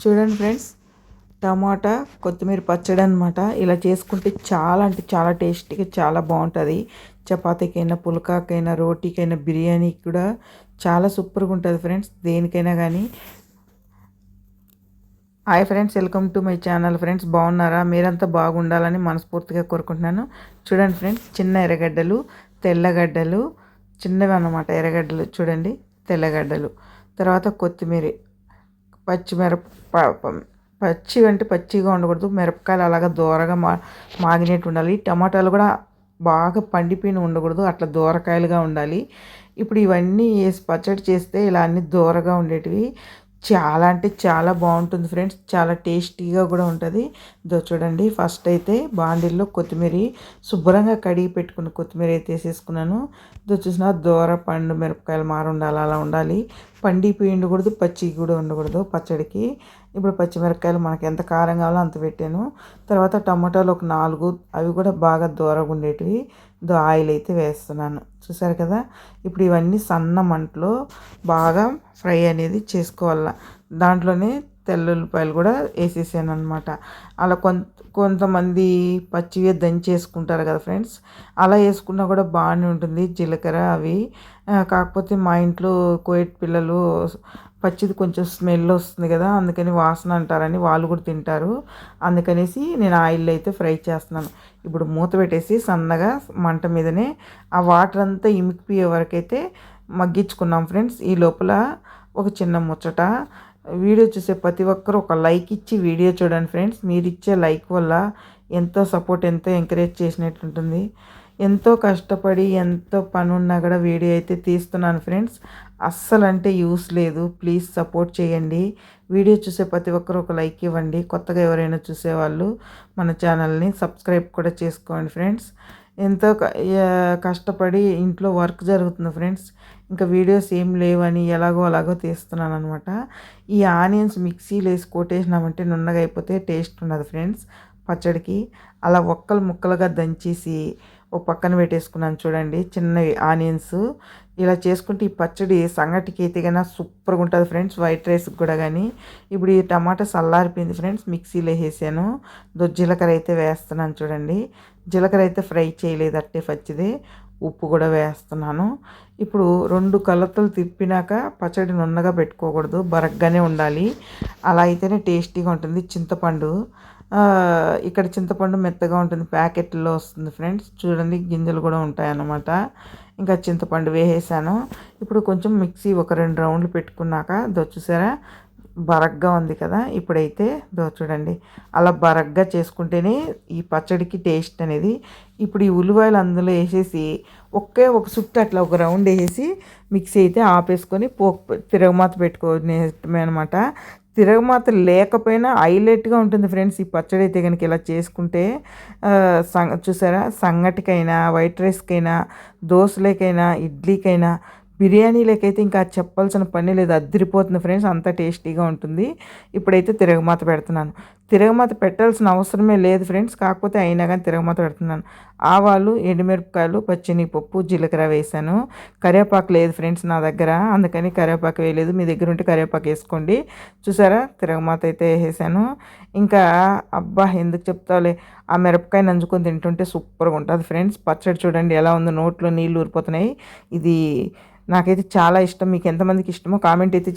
చూడండి ఫ్రెండ్స్ టమాటా కొత్తిమీర పచ్చడి అనమాట ఇలా చేసుకుంటే చాలా అంటే చాలా టేస్టీగా చాలా బాగుంటుంది. చపాతీకైనా పుల్కాకైనా రోటీకైనా బిర్యానీకి కూడా చాలా సూపర్గా ఉంటుంది ఫ్రెండ్స్. దేనికైనా కానీ hi friends welcome to my channel friends. బాగున్నారా? మీరంతా బాగుండాలని మనస్ఫూర్తిగా కోరుకుంటున్నాను. చూడండి ఫ్రెండ్స్ చిన్న ఎర్రగడ్డలు తెల్లగడ్డలు చిన్నవి అన్నమాట ఎర్రగడ్డలు చూడండి తెల్లగడ్డలు. తర్వాత కొత్తిమీర. పచ్చిమిరప పచ్చి అంటే పచ్చిగా ఉండకూడదు. మిరపకాయలు అలాగా దూరగా మా మాగినట్టు ఉండాలి. టమాటాలు కూడా బాగా పండిపోయిన ఉండకూడదు. అట్లా దూరకాయలుగా ఉండాలి. ఇప్పుడు ఇవన్నీ వేసి పచ్చడి చేస్తే ఇలా అన్ని దూరగా ఉండేటివి. చాలా అంటే చాలా బాగుంటుంది ఫ్రెండ్స్. చాలా టేస్టీగా కూడా ఉంటుంది. దో చూడండి. ఫస్ట్ అయితే బాండిల్లో కొత్తిమీర శుభ్రంగా కడిగి పెట్టుకున్న కొత్తిమీర అయితే వేసేసుకున్నాను. దో చూసిన దూర పండు మిరపకాయలు మారు ఉండాలి అలా ఉండాలి. పండిపోయి ఉండకూడదు పచ్చి కూడా ఉండకూడదు పచ్చడికి. ఇప్పుడు పచ్చిమిరపకాయలు మనకి ఎంత కారం కావాలో అంత పెట్టాను. తర్వాత టమాటాలు ఒక నాలుగు అవి కూడా బాగా దూరగా ఉండేటివి. దో ఆయిల్ అయితే వేస్తున్నాను. చూసారు కదా? ఇప్పుడు ఇవన్నీ సన్న మంటలో బాగా ఫ్రై అనేది చేసుకోవాలి. దాంట్లోనే తెల్లుల్లిపాయలు కూడా వేసేసాను అనమాట అలా కొంత కొంతమంది పచ్చివి దంచేసుకుంటారు కదా ఫ్రెండ్స్. అలా వేసుకున్నా కూడా బాగానే ఉంటుంది జీలకర్ర అవి. కాకపోతే మా ఇంట్లో కోయిట్ పిల్లలు పచ్చిది కొంచెం స్మెల్ వస్తుంది కదా అందుకని వాసన అంటారని వాళ్ళు కూడా తింటారు. అందుకనేసి నేను ఆయిల్ అయితే ఫ్రై చేస్తున్నాను. ఇప్పుడు మూత పెట్టేసి సన్నగా మంట మీదనే ఆ వాటర్ అంతా ఇమికిపోయే వరకు అయితే మగ్గించుకున్నాం ఫ్రెండ్స్. ఈ లోపల ఒక చిన్న ముచ్చట వీడియో చూసే ప్రతి ఒక్కరు ఒక లైక్ ఇచ్చి వీడియో చూడండి ఫ్రెండ్స్. మీరు ఇచ్చే లైక్ వల్ల ఎంతో సపోర్ట్ ఎంతో ఎంకరేజ్ చేసినట్టుంటుంది ఎంతో కష్టపడి ఎంతో పని ఉన్నా కూడా వీడియో అయితే తీస్తున్నాను ఫ్రెండ్స్. అస్సలు అంటే యూస్ లేదు. ప్లీజ్ సపోర్ట్ చేయండి. వీడియో చూసే ప్రతి ఒక్కరు ఒక లైక్ ఇవ్వండి. కొత్తగా ఎవరైనా చూసేవాళ్ళు మన ఛానల్ని సబ్స్క్రైబ్ కూడా చేసుకోండి ఫ్రెండ్స్. ఎంతో కష్టపడి ఇంట్లో వర్క్ జరుగుతుంది ఫ్రెండ్స్. ఇంకా వీడియోస్ ఏం లేవని ఎలాగో అలాగో తీస్తున్నాను అనమాట ఈ ఆనియన్స్ మిక్సీలో వేసి కొట్టేసినామంటే నున్నగా అయిపోతే టేస్ట్ ఉండదు ఫ్రెండ్స్. పచ్చడికి అలా ఒక్కలు ముక్కలుగా దంచేసి ఒక పక్కన పెట్టేసుకున్నాను చూడండి. చిన్నవి ఆనియన్స్. ఇలా చేసుకుంటే ఈ పచ్చడి సంగటికి అయితే కన్నా సూపర్గా ఉంటుంది ఫ్రెండ్స్. వైట్ రైస్కి కూడా కానీ. ఇప్పుడు ఈ టమాటా చల్లారిపోయింది ఫ్రెండ్స్. మిక్సీలో వేసాను. జీలకర్ర అయితే వేస్తున్నాను చూడండి. జీలకర్ర అయితే ఫ్రై చేయలేదు అట్టే పచ్చిది. ఉప్పు కూడా వేస్తున్నాను. ఇప్పుడు రెండు కలతలు తిప్పినాక పచ్చడి నున్నగా పెట్టుకోకూడదు. బరగ్గానే ఉండాలి. అలా అయితేనే టేస్టీగా ఉంటుంది చింతపండు. ఇక్కడ చింతపండు మెత్తగా ఉంటుంది ప్యాకెట్లో వస్తుంది ఫ్రెండ్స్. చూడండి గింజలు కూడా ఉంటాయన్నమాట. ఇంకా చింతపండు వేసేసాను. ఇప్పుడు కొంచెం మిక్సీ ఒక రెండు రౌండ్లు పెట్టుకున్నాక దో చూసారా? బరగ్గా ఉంది కదా ఇప్పుడైతే దో చూడండి. అలా బరగ్గా చేసుకుంటేనే ఈ పచ్చడికి టేస్ట్ అనేది ఇప్పుడు ఈ ఉల్లిపాయలు అందులో వేసేసి ఒకే ఒక చుట్టూ అట్లా ఒక రౌండ్ వేసేసి మిక్సీ అయితే ఆపేసుకొని పోక్ తిరగమాత పెట్టుకునే అనమాట. తిరగమాత లేకపోయినా హైలైట్గా ఉంటుంది ఫ్రెండ్స్ ఈ పచ్చడి అయితే కనుక ఇలా చేసుకుంటే. సంగ చూసారా? సంగటికైనా వైట్ రైస్కైనా దోశలకైనా ఇడ్లీకైనా బిర్యానీలకైతే ఇంకా చెప్పాల్సిన పని లేదు. అద్దరిపోతుంది ఫ్రెండ్స్. అంత టేస్టీగా ఉంటుంది. ఇప్పుడైతే తిరగమాత పెడుతున్నాను. తిరగమాత పెట్టాల్సిన అవసరమే లేదు ఫ్రెండ్స్. కాకపోతే అయినా కానీ తిరగమాత పెడుతున్నాను. ఆవాలు ఎండుమిరపకాయలు పప్పు జీలకర్ర వేసాను. కరివేపాకు లేదు ఫ్రెండ్స్ నా దగ్గర. అందుకని కరివేపాకు వేయలేదు. మీ దగ్గర ఉంటే కరివేపాకు వేసుకోండి. చూసారా? తిరగమాత అయితే వేసాను. ఇంకా అబ్బా ఎందుకు చెప్తావులే? ఆ మిరపకాయ నంచుకొని తింటుంటే సూపర్గా ఉంటుంది ఫ్రెండ్స్. పచ్చడి చూడండి ఎలా ఉందో. నోట్లో నీళ్ళు ఊరిపోతున్నాయి. ఇది నాకైతే చాలా ఇష్టం. మీకు ఎంతమందికి ఇష్టమో కామెంట్ అయితే